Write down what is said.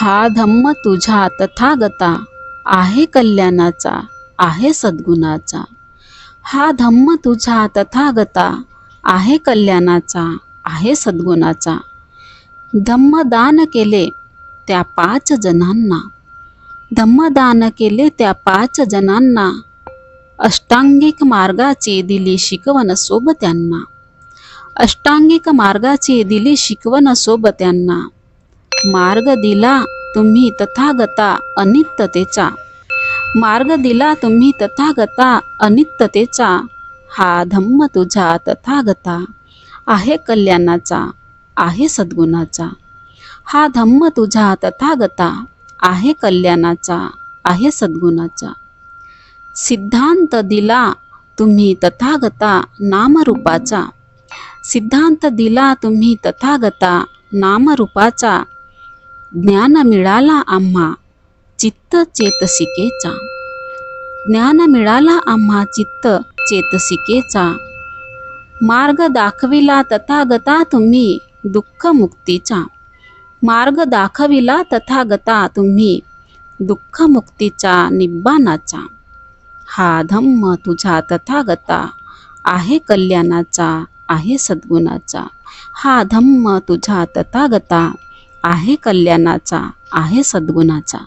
हा धम्म तुझ्या तथागता आहे कल्याणाचा आहे सद्गुणाचा. हा धम्म तुझ्या तथागता आहे कल्याणाचा आहे सद्गुणाचा. धम्मदान केले त्या पाच जणांना. धम्मदान केले त्या पाच जणांना. अष्टांगिक मार्गाची दिली शिकवण सोबत्यांना अष्टांगिक मार्गाची दिली शिकवण सोबत्यांना मार्ग दिला तुम्ही तथागता अनित्यतेचा. मार्ग दिला तुम्ही तथागता अनित्यतेचा. हा धम्म तुझा तथागता आहे कल्याणाचा आहे सद्गुणाचा. हा धम्म तुझा तथागता आहे कल्याणाचा आहे सद्गुणाचा. सिद्धांत दिला तुम्ही तथागता नामरूपाचा. सिद्धांत दिला तुम्ही तथागता नामरूपाचा. ज्ञान मिळाला आम्हा चित्त चेतसिकेचा. ज्ञान मिळाला आम्हा चित्त चेतसिकेचा. मार्ग दाखविला तथागता तुम्ही दुःख मुक्तीचा. मार्ग दाखविला तथागता तुम्ही दुःख मुक्तीचा निब्बानाचा हा धम्म तुझा तथागता आहे कल्याणाचा आहे सद्गुणाचा. हा धम्म तुझा तथागता आहे कल्याणाचा आहे सद्गुणाचा.